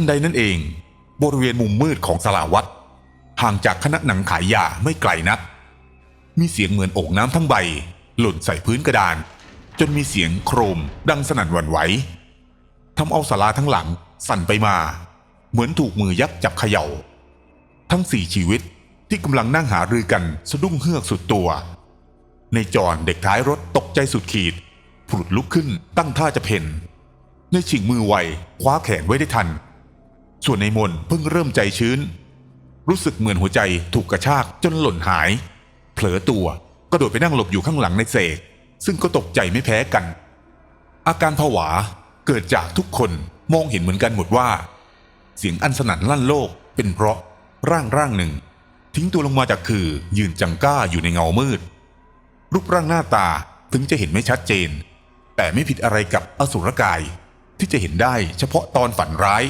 ทันใดนั่นเอง บริเวณมุมมืดของสลาวัดห่างจากคณะหนังขายยาไม่ไกลนัก มีเสียงเหมือนโอ่งน้ำทั้งใบ หล่นใส่พื้นกระดาน จนมีเสียงโครมดังสนั่นหวั่นไหวทำเอาสาราทั้งหลังสั่นไปมา เหมือนถูกมือยักษ์จับเขย่า ทั้งสี่ชีวิตที่กำลังนั่งหารือกันสะดุ้งเฮือกสุดตัว ในจอนเด็กท้ายรถตกใจสุดขีดผุดลุกขึ้นตั้งท่าจะเพ่นในฉิงมือไวคว้าแขนไว้ได้ทัน ส่วนในมนเพิ่งเริ่มใจชื้น รู้สึกเหมือนหัวใจถูกกระชากจนหล่นหาย เผลอตัวก็โดดไปนั่งหลบอยู่ข้างหลังในเสก ซึ่งก็ตกใจไม่แพ้กัน อาการผวาเกิดจากทุกคนมองเห็นเหมือนกันหมดว่า เสียงอันสนั่นลั่นโลกเป็นเพราะร่างร่างหนึ่ง ทิ้งตัวลงมาจากคือยืนจังก้าอยู่ในเงามืด รูปร่างหน้าตาถึงจะเห็นไม่ชัดเจน แต่ไม่ผิดอะไรกับอสุรกายที่จะเห็นได้เฉพาะตอนฝันร้าย